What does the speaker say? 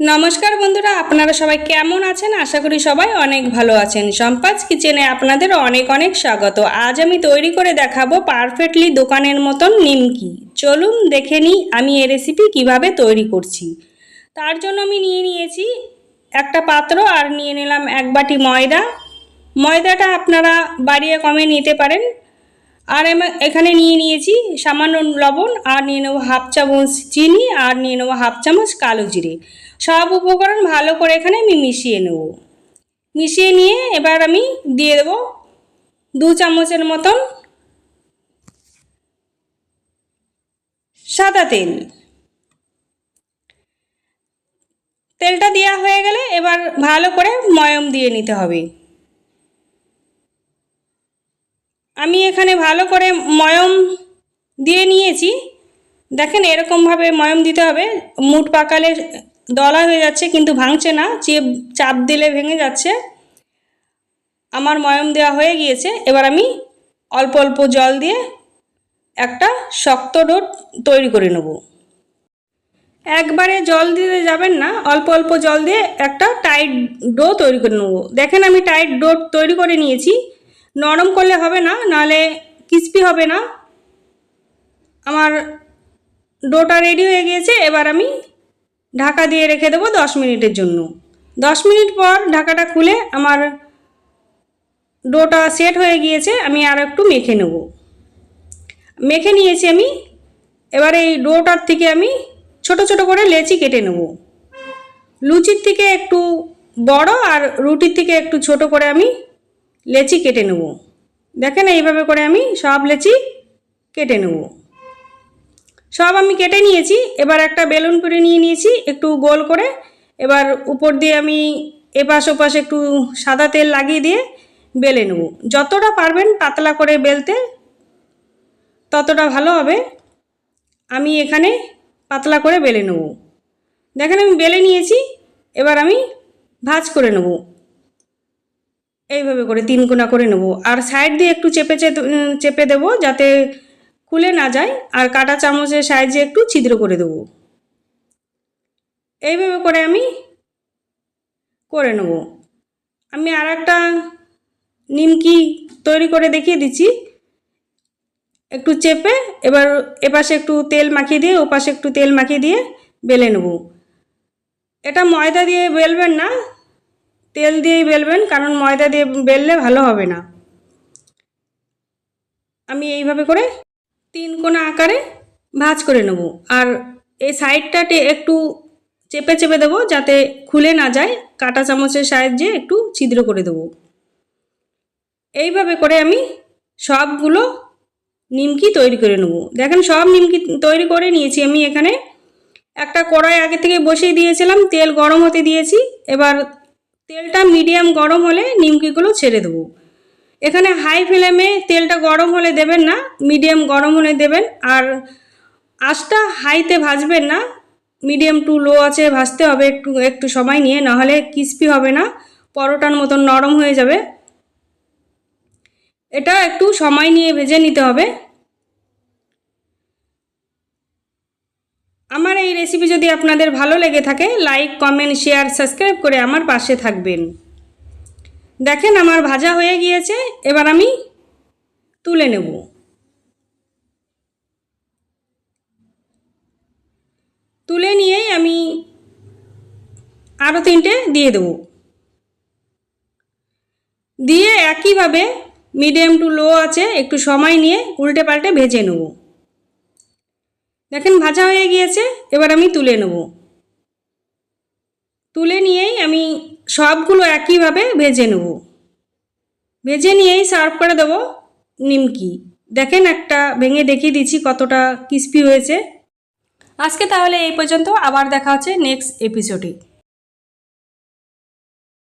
নমস্কার বন্ধুরা, আপনারা সবাই কেমন আছেন? আশা করি সবাই অনেক ভালো আছেন। সম্পাজ কিচেনে আপনাদের অনেক অনেক স্বাগত। আজ আমি তৈরি করে দেখাবো পারফেক্টলি দোকানের মতন নিমকি। চলুন দেখে নিই আমি এ রেসিপি কীভাবে তৈরি করছি। তার জন্য আমি নিয়ে নিয়েছি একটা পাত্র আর নিয়ে নিলাম এক বাটি ময়দা। ময়দাটা আপনারা বাড়িয়ে কমে নিতে পারেন। আর এখানে নিয়ে নিয়েছি সামান্য লবণ, আর নিয়ে নেব হাফ চামচ চিনি, আর নিয়ে নেব হাফ চামচ কালো জিরে। সব উপকরণ ভালো করে এখানে আমি মিশিয়ে নেব। মিশিয়ে নিয়ে এবার আমি দিয়ে দেবো দু চামচের মতন সাদা তেল। তেলটা দেওয়া হয়ে গেলে এবার ভালো করে ময়ম দিয়ে নিতে হবে। আমি এখানে ভালো করে ময়ম দিয়ে নিয়েছি। দেখেন এরকমভাবে ময়ম দিতে হবে। মুঠ পাকালে দলা হয়ে যাচ্ছে, কিন্তু ভাঙছে না। চেপ, চাপ দিলে ভেঙে যাচ্ছে। আমার ময়ম দেওয়া হয়ে গিয়েছে। এবার আমি অল্প অল্প জল দিয়ে একটা শক্ত ডোট তৈরি করে নেব। একবারে জল দিতে যাবেন না। অল্প অল্প জল দিয়ে একটা টাইট ডো তৈরি করে নেব। দেখেন আমি টাইট ডো তৈরি করে নিয়েছি। নরম করলে হবে না নাহলে ক্রিস্পি হবে না। আমার ডোটা রেডি হয়ে গিয়েছে, এবার আমি ঢাকা দিয়ে রেখে দেবো দশ মিনিটের জন্য। দশ মিনিট পর ঢাকাটা খুলে আমার ডোটা সেট হয়ে গিয়েছে, আমি আর একটু মেখে নেব। মেখে নিয়েছি আমি, এবার এই ডোটার থেকে আমি ছোট ছোট করে লেচি কেটে নেব। লুচির থেকে একটু বড় আর রুটির থেকে একটু ছোট করে আমি লেচি কেটে নেব। দেখেন এইভাবে করে আমি সব লেচি কেটে নেব। সব আমি কেটে নিয়েছি, এবার একটা বেলুন পুরে নিয়ে নিয়েছি, একটু গোল করে। এবার উপর দিয়ে আমি এপাশ ওপাশ একটু সাদা তেল লাগিয়ে দিয়ে বেলে নেব। যতটা পারবেন পাতলা করে বেলতে ততটা ভালো হবে। আমি এখানে পাতলা করে বেলে নেব। দেখেন আমি বেলে নিয়েছি, এবার আমি ভাজ করে নেব। এইভাবে করে তিন কোনা করে নেব। আর সাইড দিয়ে একটু চেপে চেপে দেবো যাতে খুলে না যায়। আর কাটা চামচের সাইজে একটু ছিদ্র করে দেবো। এইভাবে করে আমি করে নেব। আমি আর একটা নিমকি তৈরি করে দেখিয়ে দিচ্ছি। একটু চেপে এবার এপাশে একটু তেল মাখিয়ে দিয়ে, ওপাশে একটু তেল মাখিয়ে দিয়ে বেলে নেব। এটা ময়দা দিয়ে বেলবেন না তেল দিয়েই বেলবেন, কারণ ময়দা দিয়ে বেললে ভালো হবে না। আমি এইভাবে করে তিন কোনা আকারে ভাঁজ করে নেব। আর এই সাইডটাতে একটু চেপে চেপে দেবো, যাতে খুলে না যায়। কাঁটা চামচের সাহায্যে একটু ছিদ্র করে দেবো। এইভাবে করে আমি সবগুলো নিমকি তৈরি করে নেব। দেখেন, সব নিমকি তৈরি করে নিয়েছি আমি এখানে। একটা কড়াই আগে থেকে বসিয়ে দিয়েছিলাম, তেল গরম হতে দিয়েছি। এবার তেলটা মিডিয়াম গরম হলে নিমকিগুলো ছেড়ে দেবো। এখানে হাই ফ্লেমে তেলটা গরম হলে দেবেন না, মিডিয়াম গরম হলে দেবেন। আর আঁচটা হাইতে ভাজবেন না, মিডিয়াম টু লো আছে ভাজতে হবে একটু একটু সময় নিয়ে, নাহলে ক্রিস্পি হবে না, পরোটার মতন নরম হয়ে যাবে। এটা একটু সময় নিয়ে ভেজে নিতে হবে। আমার এই রেসিপি যদি আপনাদের ভালো লেগে থাকে লাইক কমেন্ট শেয়ার সাবস্ক্রাইব করে আমার পাশে থাকবেন। দেখেন আমার ভাজা হয়ে গিয়েছে, এবার আমি তুলে নেব। তুলে নিয়েই আমি আরও তিনটে দিয়ে দেবো। দিয়ে একইভাবে মিডিয়াম টু লো আছে, একটু সময় নিয়ে উল্টে পাল্টে ভেজে নেব। দেখেন ভাজা হয়ে গিয়েছে, এবার আমি তুলে নেব। তুলে নিয়েই আমি সবগুলো একইভাবে ভেজে নেব। ভেজে নিয়েই সার্ভ করে দেবো নিমকি। দেখেন একটা ভেঙে দেখিয়ে দিচ্ছি কতটা ক্রিস্পি হয়েছে। আজকে তাহলে এই পর্যন্ত, আবার দেখা হচ্ছে নেক্সট এপিসোডে